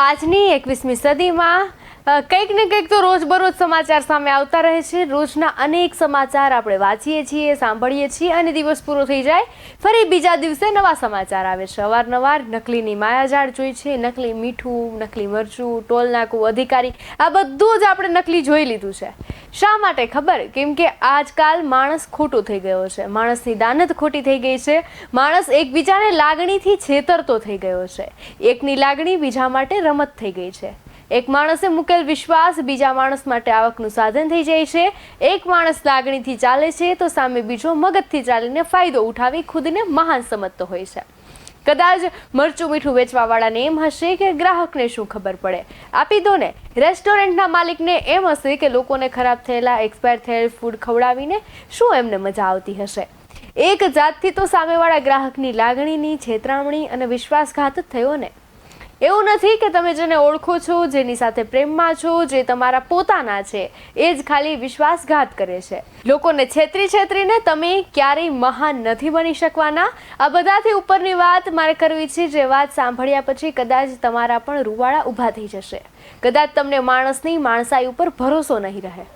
આજની એકવીસમી સદીમાં કંઈક ને કંઈક તો રોજબરોજ સમાચાર સામે આવતા રહે છે. રોજના અનેક સમાચાર આપણે વાંચીએ છીએ, સાંભળીએ છીએ અને દિવસ પૂરો થઈ જાય, ફરી બીજા દિવસે નવા સમાચાર આવે છે. અવારનવાર નકલીની માયાજાળ જોઈ છે. નકલી મીઠું, નકલી મરચું ટોલ નાકું અધિકારી, આ બધું જ આપણે નકલી જોઈ લીધું છે. શા માટે ખબર? કેમ કે આજકાલ માણસ ખોટો થઈ ગયો છે. માણસની દાનત ખોટી થઈ ગઈ છે. માણસ એકબીજાને લાગણીથી છેતરતો થઈ ગયો છે. એકની લાગણી બીજા માટે રમત થઈ ગઈ છે. એક માણસે મૂકેલ વિશ્વાસ બીજા માણસ માટે આવકનું સાધન થઈ જાય છે. એક માણસ લાગણીથી ચાલે છે તો સામે બીજો મગજથી ચાલીને ફાયદો ઉઠાવી ખુદને મહાન સમજતો હોય છે. કદાચ મરચું મીઠું વેચવાવાળાને એમ હશે કે ગ્રાહકને શું ખબર પડે. આપી દો ને. રેસ્ટોરન્ટના માલિકને એમ હશે કે લોકોને ખરાબ થયેલા એક્સપાયર થયેલ ફૂડ ખવડાવીને શું એમને મજા આવતી હશે. એક જાતથી તો સામેવાળા ગ્રાહકની લાગણીની છેતરામણી અને વિશ્વાસઘાત થયો ને. એવું નથી કે તમે જેને ઓળખો છો, જેની સાથે પ્રેમમાં છો, જે તમારા પોતાના છે, એ જ ખાલી વિશ્વાસઘાત કરે છે. લોકોને છેતરી છેતરીને તમે ક્યારેય મહાન નથી બની શકવાના. આ બધાથી ઉપરની વાત મારે કરવી છે, જે વાત સાંભળ્યા પછી કદાચ તમારા પણ રૂવાળા ઊભા થઈ જશે. કદાચ તમને માણસની માણસાઈ ઉપર ભરોસો નહીં રહે.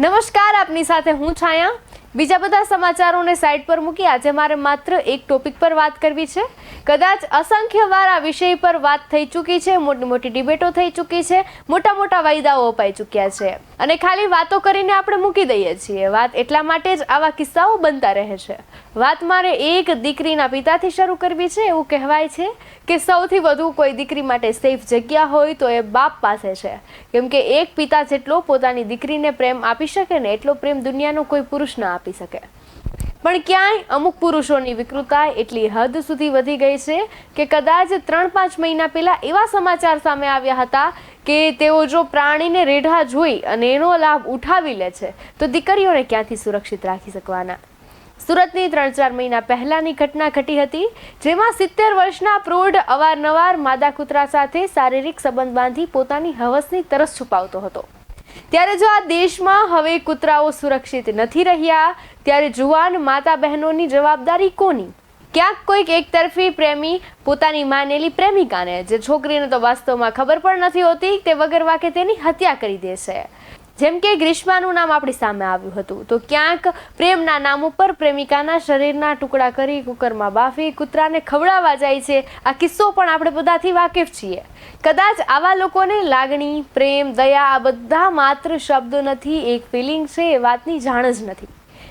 નમસ્કાર, આપની સાથે હું છાયા. બીજા બધા સમાચારોને સાઈડ પર મૂકી આજે મારે માત્ર એક ટોપિક પર વાત કરવી છે. કદાચ અસંખ્ય વાર આ વિષય પર વાત થઈ ચૂકી છે, મોટી મોટી ડિબેટો થઈ ચૂકી છે, મોટા મોટા વાયદાઓ અપાઈ ચૂક્યા છે. અને ખાલી વાતો કરીને આપણે મૂકી દઈએ છીએ. વાત એટલા માટે જ આવા કિસ્સાઓ બનતા રહે છે. વાત મારે એક દીકરીના પિતાથી શરૂ કરવી છે. એવું કહેવાય છે કે સૌથી વધુ કોઈ દીકરી માટે સેફ જગ્યા હોય તો એ બાપ પાસે છે. કેમ કે એક પિતા જેટલો પોતાની દીકરીને પ્રેમ આપી શકે ને એટલો પ્રેમ દુનિયાનો કોઈ પુરુષ ના આપી. શકે. પણ ક્યાંય અમુક પુરુષોની વિકૃતતા એટલી હદ સુધી વધી ગઈ છે કે કદાચ ત્રણ પાંચ મહિના પહેલા એવા સમાચાર સામે આવ્યા હતા કે તેઓ જો પ્રાણીને રેઢા જોઈ અને એનો લાભ ઉઠાવી લે છે, તો દીકરીઓને ક્યાંથી સુરક્ષિત રાખી શકવાના? સુરતની ત્રણ ચાર મહિના પહેલાની ઘટના ઘટી હતી, જેમાં સિત્તેર વર્ષના પ્રૌઢ અવારનવાર માદા કૂતરા સાથે શારીરિક સંબંધ બાંધી પોતાની હવસની તરસ છુપાવતો હતો. ત્યારે જો આ દેશમાં હવે કૂતરાઓ સુરક્ષિત નથી રહ્યા, ત્યારે જુવાન માતા બહેનોની જવાબદારી કોની? ક્યાંક કોઈક એકતરફી પ્રેમી પોતાની માનેલી પ્રેમિકાને, જે છોકરીને તો વાસ્તવમાં ખબર પણ નથી હોતી તે વગર વાકે તેની હત્યા કરી દે છે જેમ કે ગ્રીષ્માનું નામ આપણી સામે આવ્યું હતું. તો ક્યાંક પ્રેમના નામ ઉપર પ્રેમિકાના શરીરના ટુકડા કરી કુકરમાં બાફી કૂતરાને ખવડાવવા જાય છે. આ કિસ્સો પણ આપણે બધાથી વાકેફ છીએ. કદાચ આવા લોકોને લાગણી, પ્રેમ, દયા આ બધા માત્ર શબ્દો નથી, એક ફિલિંગ છે એ વાતની જાણ જ નથી.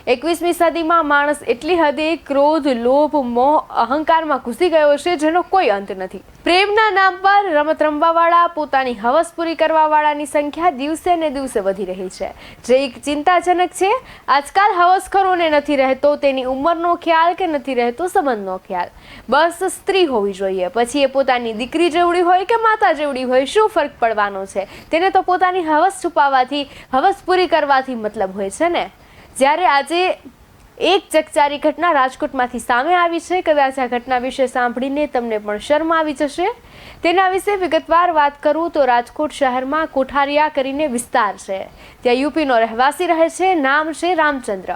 એકવીસમી સદીમાં માણસ એટલી હદે ક્રોધ, લોભ, મોહ, અહંકારમાં ઘૂસી ગયો છે જેનો કોઈ અંત નથી. પ્રેમના નામ પર રમત રમવાવાળા, પોતાની હવસ પૂરી કરવાવાળાની સંખ્યા દિવસે ને દિવસે વધી રહી છે. જે એક ચિંતાજનક છે, આજકાલ હવસખોરોને નથી રહેતો તેની ઉંમરનો ખ્યાલ કે નથી રહેતો સંબંધનો ખ્યાલ. બસ સ્ત્રી હોવી જોઈએ. પછી એ પોતાની દીકરી જેવડી હોય કે માતા જેવડી હોય, શું ફરક પડવાનો છે? તેને તો પોતાની હવસ છુપાવવાથી, હવસ પૂરી કરવાથી મતલબ હોય છે ને? જ્યારે આજે એક ચકચારી ઘટના રાજકોટમાંથી સામે આવી છે. કદાચ આ ઘટના વિશે સાંભળીને તમને પણ શરમ આવી જશે. તેના વિશે વિગતવાર વાત કરું તો રાજકોટ શહેરમાં કોઠારિયા કરીને વિસ્તાર છે. ત્યાં યુપીનો રહેવાસી રહે છે. નામ છે રામચંદ્ર.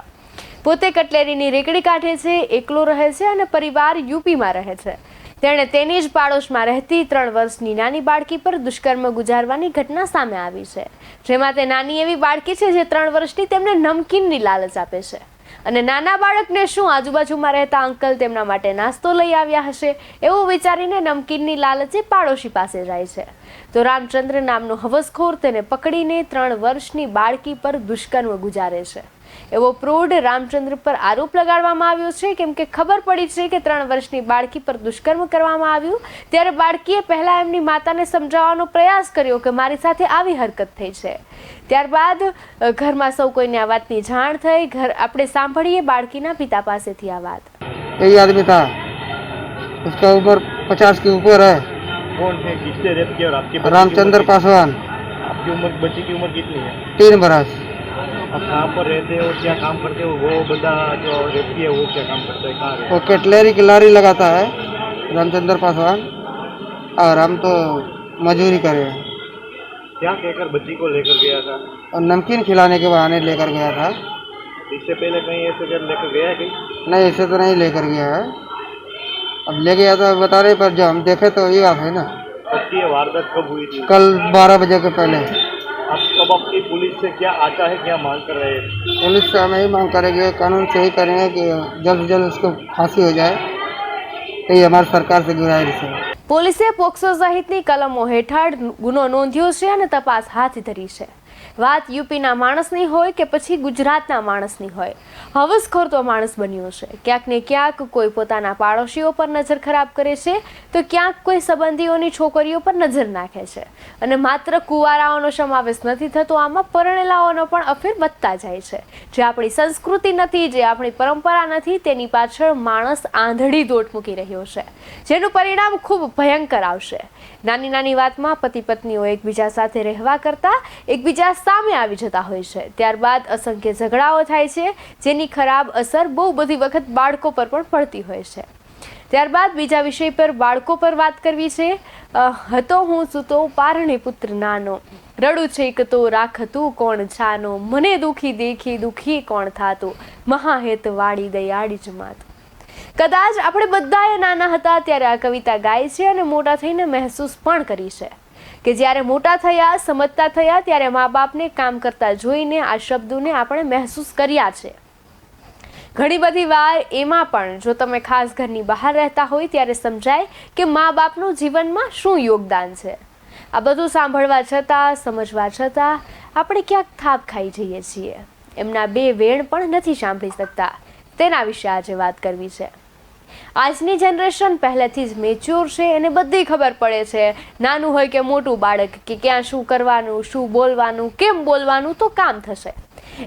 પોતે કટલેરીની રેકડી કાઢે છે, એકલો રહે છે અને પરિવાર યુપીમાં રહે છે. તેણે તેની જ પાડોશમાં રહેતી ત્રણ વર્ષની નાની બાળકી પર દુષ્કર્મ ગુજારવાની ઘટના સામે આવી છે. જેમાં તે નાની એવી બાળકી છે જે ત્રણ વર્ષની તેમને નમકીનની લાલચ આપે છે. અને નાના બાળકને શું આજુબાજુમાં રહેતા અંકલ તેમના માટે નાસ્તો લઈ આવ્યા હશે એવું વિચારીને નમકીનની લાલચે પાડોશી પાસે જાય છે. તો રામચંદ્ર નામનો હવસખોર તેને પકડીને ત્રણ વર્ષની બાળકી પર દુષ્કર્મ ગુજારે છે. એવો પ્રૌઢ રામચંદ્ર પર આરોપ લગાડવામાં આવ્યો છે કેમ કે ખબર પડી છે કે ત્રણ વર્ષની બાળકી પર દુષ્કર્મ કરવામાં આવ્યું ત્યારે બાળકીએ પહેલા એમની માતાને સમજાવવાનો પ્રયાસ કર્યો કે મારી સાથે આવી હરકત થઈ છે ત્યારબાદ અ, ઘરમાં સૌ કોઈને આ વાતની જાણ થઈ ઘર આપણે સાંભળીએ બાળકીના પિતા પાસેથી આ વાત यही आदमी था उसका उम्र पचास के ऊपर है कौन है किससे रेप किया और आपके बच्चे की रामचंद्र उम्र पासवान कितनी- आपकी उम्र बच्चे की उम्र कितनी है तीन बरस आप कहाँ पर रहते हो क्या काम करते हो वो बंदा जो रेप किया वो क्या काम करता है कहाँ वो कटलेरी की लारी लगाता है रामचंद्र पासवान। और हम तो मजदूरी करे हैं। है। क्या कहकर बच्ची को लेकर गया था? और नमकीन खिलाने के बहाने लेकर गया था। इससे पहले कहीं ऐसे कर लेकर गया है कहीं नहीं ऐसे तो नहीं लेकर गया है। अब ले गया था बता रहे पर जब हम देखे तो ये बात है ना। वारदात कब हुई थी? कल बारह बजे के पहले। आप कब आपकी पुलिस से क्या आशा है क्या मांग कर रहे हैं पुलिस से हम यही मांग करेंगे कानून से ही करेंगे कि जल्द से जल्द उसको फांसी हो जाए यही हमारी सरकार से गुजारिश है પોલીસે પોક્સો સહિતની કલમો હેઠળ ગુનો નોંધ્યો છે અને તપાસ હાથ ધરી છે વાત યુપીના માણસની હોય કે પછી ગુજરાતના માણસની હોય? હવસખોર તો માણસ બન્યો છે. ક્યાંક ને ક્યાંક કોઈ પોતાના પાડોશીઓ પર નજર ખરાબ કરે છે, તો ક્યાંક કોઈ સંબંધીઓની છોકરીઓ પર નજર નાખે છે. અને માત્ર કુંવારાઓનો સમાવેશ નથી થતો, આમાં પરણેલાઓનો પણ અફેર વધતા જાય છે. જે આપણી સંસ્કૃતિ નથી, જે આપણી પરંપરા નથી, તેની પાછળ માણસ આંધળી દોટ મૂકી રહ્યો છે. જેનું પરિણામ ખૂબ ભયંકર આવશે. નાની નાની વાતમાં પતિ પત્નીઓ એકબીજા સાથે રહેવા કરતાં, એકબીજા સામે આવી જતા હોય છે. ત્યારબાદ અસંખ્ય ઝઘડાઓ થાય છે, જેની ખરાબ અસર બહુ બધી વખત બાળકો પર પણ પડતી હોય છે. ત્યારબાદ બીજા વિષય પર બાળકો પર વાત કરવી છે. હતો હું સૂતો પારણી પુત્ર નાનો. રડું છે કે તો રાખતું કોણ છાનો. મને દુખી દેખી દુખી કોણ થાતું. મહાહેત વાળી દયાળી જમાત કદાચ આપણે બધાએ નાના હતા ત્યારે આ કવિતા ગાઈ છે અને મોટા થઈને મહેસૂસ પણ કરી છે. કે જ્યારે મોટા થયા, સમજતા થયા, ત્યારે મા બાપને કામ કરતા જોઈને આ શબ્દોને આપણે મહેસૂસ કર્યા છે. ઘણી બધી વાર એમાં પણ જો તમે ખાસ ઘરની બહાર રહેતા હોય ત્યારે સમજાય કે મા બાપનું જીવનમાં શું યોગદાન છે. આ બધું સાંભળવા છતાં, સમજવા છતાં આપણે ક્યાંક થાપ ખાઈ જઈએ છીએ. એમના બે વેણ પણ નથી સાંભળી શકતા. તેના વિશે આજે વાત કરવી છે. આજની જનરેશન પહેલેથી જ મેચ્યોર છે એને બધી ખબર પડે છે. નાનું હોય કે મોટું, બાળક કે ક્યાં શું કરવાનું, શું બોલવાનું, કેમ બોલવાનું, તો કામ થશે.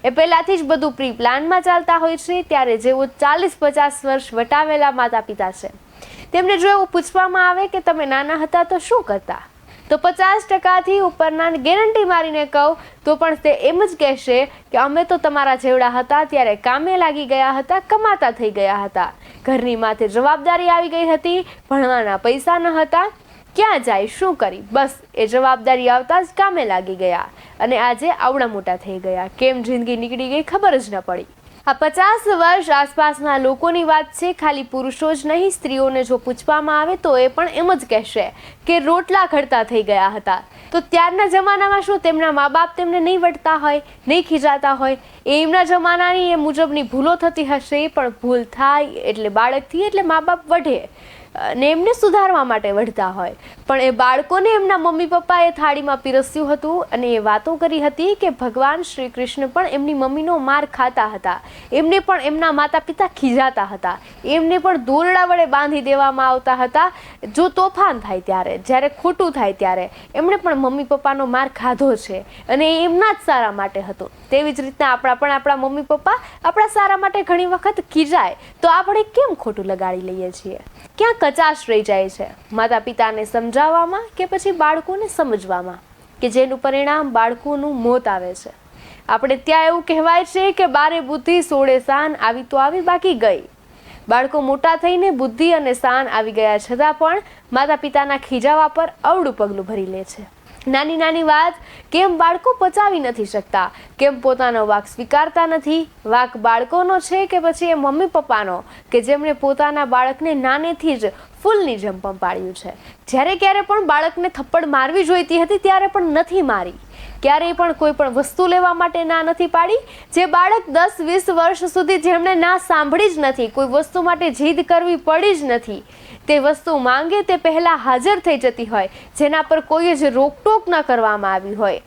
એ પહેલાથી જ બધું પ્રી પ્લાનમાં ચાલતા હોય છે, ત્યારે જેઓ ચાલીસ પચાસ વર્ષ વટાવેલા માતા પિતા છે, તેમને જો એવું પૂછવામાં આવે કે તમે નાના હતા તો શું કરતા? તો પચાસ ટકાથી ઉપરના ગેરંટી મારીને કહું, તો પણ તે એમ જ કહેશે કે અમે તો તમારા જેવડા હતા, ત્યારે કામે લાગી ગયા હતા, કમાતા થઈ ગયા હતા. ઘરની માથે જવાબદારી આવી ગઈ હતી ભણવાના પૈસા ન હતા. ક્યાં જાય, શું કરી? બસ, એ જવાબદારી આવતા જ કામે લાગી ગયા અને આજે આવડા મોટા થઈ ગયા. કેમ જિંદગી નીકળી ગઈ ખબર જ ન પડી. આ પચાસ વર્ષ આસપાસના લોકોની વાત છે, ખાલી પુરુષો જ નહીં, સ્ત્રીઓને જો પૂછવામાં આવે તો એ પણ એમ જ કહેશે કે રોટલા ઘડતા થઈ ગયા હતા. તો ત્યારના જમાનામાં શું તેમના મા બાપ તેમને નહીં વટતા હોય, નહીં ખીજાતા હોય? એમના જમાનાની એ મુજબની ભૂલો થતી હશે, પણ ભૂલ થાય એટલે બાળકથી એટલે મા બાપ વઢે. અને એમને સુધારવા માટે વઢતા હોય. પણ એ બાળકોને એમના મમ્મી પપ્પાએ થાળીમાં પીરસ્યું હતું અને એ વાતો કરી હતી કે ભગવાન શ્રી કૃષ્ણ પણ એમની મમ્મીનો માર ખાતા હતા. એમને પણ એમના માતા પિતા ખીજાતા હતા. એમને પણ દોરડા વડે બાંધી દેવામાં આવતા હતા. જો તોફાન થાય ત્યારે, જ્યારે ખોટું થાય ત્યારે એમણે પણ મમ્મી પપ્પાનો માર ખાધો છે અને એ એમના જ સારા માટે હતો. તેવી જ રીતના આપણા પણ આપણા મમ્મી પપ્પા આપણા સારા માટે ઘણી વખત ખીજાય. તો આપણે કેમ ખોટું લગાડી લઈએ છીએ? ક્યાં કચાશ રહી જાય છે? માતા પિતાને સમજાવવામાં કે પછી બાળકોને સમજવામાં? કે જેનું પરિણામ બાળકોનું મોત આવે છે? આપણે ત્યાં એવું કહેવાય છે કે બારે બુદ્ધિ, સોળે સાન આવી તો આવી બાકી ગઈ. બાળકો મોટા થઈને બુદ્ધિ અને શાન આવી ગયા છતાં પણ માતા પિતાના ખીજાવા પર અવળું પગલું ભરી લે છે. નાની નાની વાત, કેમ બાળકો પચાવી નથી શકતા? કેમ પોતાનો વાક સ્વીકારતા નથી? વાક બાળકોનો છે કે પછી એ મમ્મી પપ્પાનો? કે જેમણે પોતાના બાળકને નાનેથી જ ફૂલની જેમ પંપાળ્યું છે? જ્યારે ક્યારે પણ બાળકને થપ્પડ મારવી જોઈતી હતી, ત્યારે પણ નથી મારી. ક્યારેય પણ કોઈ પણ વસ્તુ લેવા માટે ના નથી પાડી, જે બાળક દસ, વીસ વર્ષ સુધી જેમણે ના સાંભળી જ નથી, કોઈ વસ્તુ માટે જીદ કરવી પડી જ નથી. તે વસ્તુ માંગે તે પહેલાં હાજર થઈ જતી હોય, જેના પર કોઈ જ રોકટોક ન કરવામાં આવી હોય.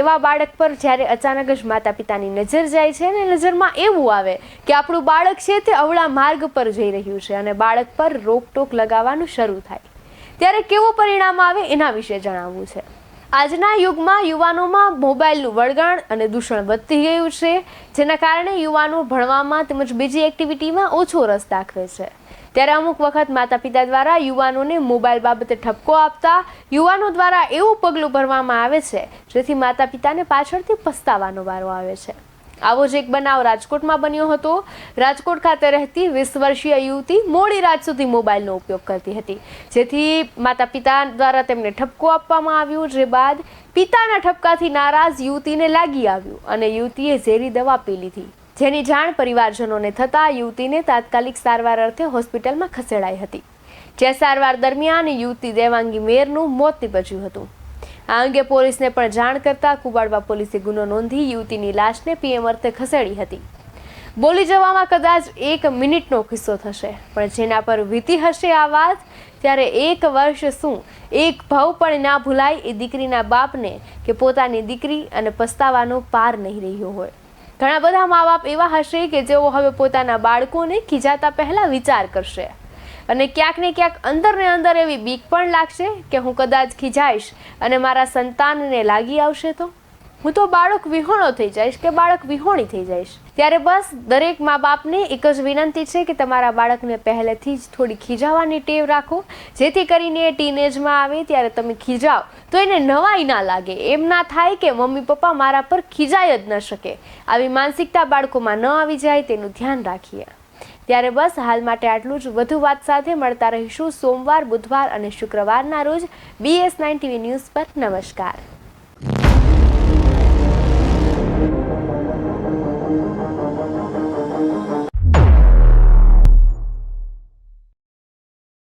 એવા બાળક પર જ્યારે અચાનક જ માતા પિતાની નજર જાય છે ને નજરમાં એવું આવે કે આપણું બાળક છે તે અવળા માર્ગ પર જઈ રહ્યું છે અને બાળક પર રોકટોક લગાવવાનું શરૂ થાય. ત્યારે કેવું પરિણામ આવે એના વિશે જણાવવું છે. આજના યુગમાં યુવાનોમાં મોબાઈલનું વળગાણ અને દૂષણ વધતી ગયું છે, જેના કારણે યુવાનો ભણવામાં તેમજ બીજી એક્ટિવિટીમાં ઓછો રસ દાખવે છે. ત્યારે અમુક વખત માતા પિતા દ્વારા યુવાનોને મોબાઈલ બાબતે ઠપકો આપતા યુવાનો દ્વારા એવું પગલું ભરવામાં આવે છે, જેથી માતા પિતાને પાછળથી પસ્તાવાનો વારો આવે છે. આવો જ એક બનાવ રાજકોટમાં બન્યો હતો. રાજકોટ ખાતે રહેતી વીસ વર્ષીય યુવતી મોડી રાત સુધી મોબાઈલનો ઉપયોગ કરતી હતી, જેથી માતા પિતા દ્વારા તેમને ઠપકો આપવામાં આવ્યો, જે બાદ પિતાના ઠપકાથી નારાજ યુવતીને લાગી આવ્યું અને યુવતીએ ઝેરી દવા પી લીધી. જેની જાણ પરિવારજનોને થતાં યુવતીને તાત્કાલિક સારવાર અર્થે હોસ્પિટલમાં ખસેડાઈ હતી. જ્યાં સારવાર દરમિયાન યુવતી દેવાંગી મેરનું મોત નીપજ્યું હતું. આ અંગે પોલીસને પણ જાણ કરતા કુબાડવા પોલીસે ગુનો નોંધી યુવતીની લાશને પીએમ અર્થે ખસેડી હતી. બોલી જવામાં કદાચ એક મિનિટનો કિસ્સો થશે, પણ જેના પર વીતી હશે આ વાત, ત્યારે એક વર્ષ શું? એક ભાવ પણ ના ભૂલાય એ દીકરીના બાપને કે પોતાની દીકરી અને પસ્તાવાનો પાર નહીં રહ્યો હોય. ઘણા બધા મા બાપ એવા હશે કે જેઓ હવે પોતાના બાળકોને ખીજાતા પહેલા વિચાર કરશે. અને ક્યાંક ને ક્યાંક અંદર ને અંદર એવી બીક પણ લાગશે કે હું કદાચ ખીજાઈશ અને મારા સંતાનને લાગી આવશે તો? હું તો બાળક વિહોણો થઈ જઈશ કે બાળક વિહોણી થઈ જઈશ. ત્યારે બસ દરેક મા બાપને એક જ વિનંતી છે કે તમારા બાળકને પહેલેથી જ થોડી ખીજાવાની ટેવ રાખો. જેથી કરીને એ ટીનેજમાં આવે ત્યારે તમે ખીજાવ તો એને નવાઈ ના લાગે. એમ ના થાય કે મમ્મી પપ્પા મારા પર ખીજાય જ ન શકે. આવી માનસિકતા બાળકોમાં ન આવી જાય તેનું ધ્યાન રાખીએ. ત્યારે બસ હાલ માટે આટલું જ. વધુ વાત સાથે મળતા રહીશું સોમવાર, બુધવાર અને શુક્રવારના રોજ. બીએસ નાઇન ટીવી ન્યૂઝ પર. નમસ્કાર.